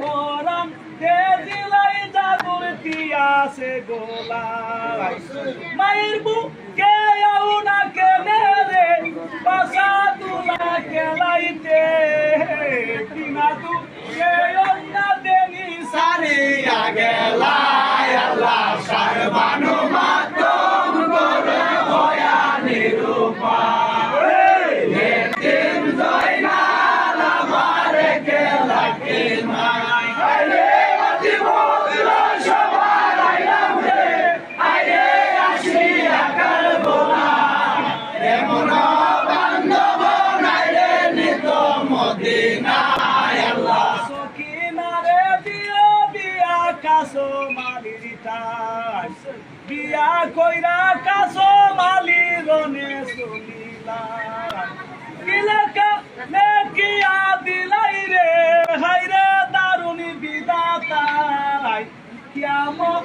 কোরআন কে দিলাই জাদুর তিয়াসে গোলা মায়ের বুকে সকিনারে দিও বিয়া কাসো মালিরিটাই বিয়া কইরা কাসো মালি রনে সলিলা কিলাকা নেকিয়া দিলাই রে হাইরে বিদাতাই কিয়ামত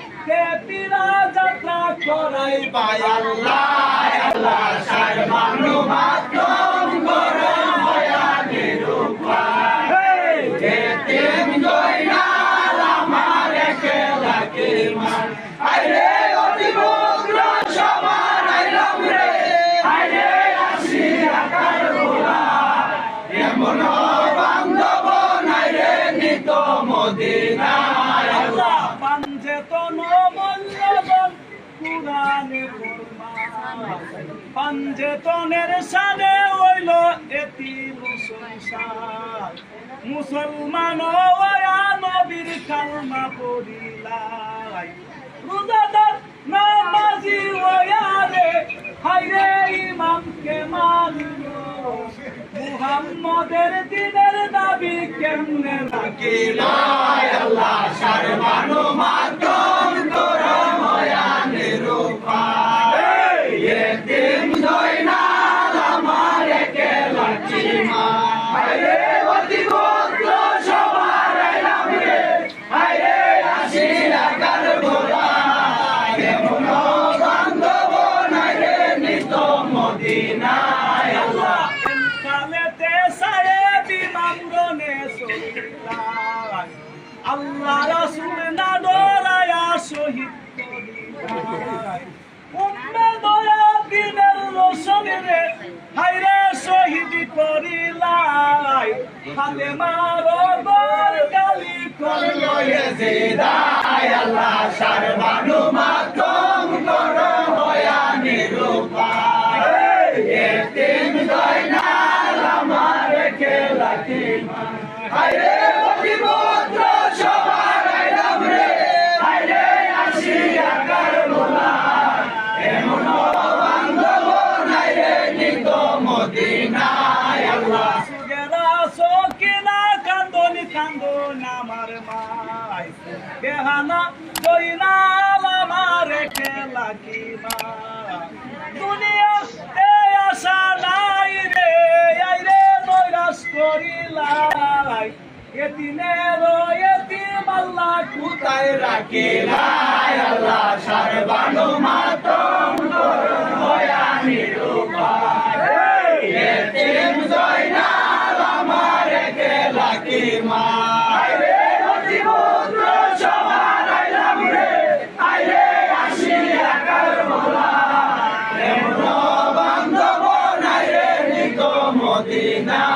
পিরা যাত্রা করাই বাই আল্লাহ আল্লাহ সর্বানু মাতম পাঞ্জেতনের সানে হইল সংসার মুসলমান। ওয়া নবীর কালমা পড়িলাই। রোজাদার নামাজি ওয়ারে হাইরে ইমামকে মানলো। মুহাম্মদের দিনের দাবি কেমনে লাগে লা আল্লাহ সর্বানু মাতম মদিনায় আল্লাহ। কালেতে সায়ে বিমান গনে সহিলাই আল্লাহ রাসূল না ডরায়া শহীদ করিলাই উম্মে দয়া দিনের রোশনে রে হায়রে শহীদ করিলাই। হাতে মারো গালি করল এ জেদায়, আল্লাহ সর্বানু মাতম বেহানা কইনা আমারে খেলা কি মা? দুনিয়া এ আশা নাই রে, আই রে নৈরাস করিলাই। এদিনের এদিন আল্লাহ কোথায় রাখিলাই? আল্লাহ সারবানো Now.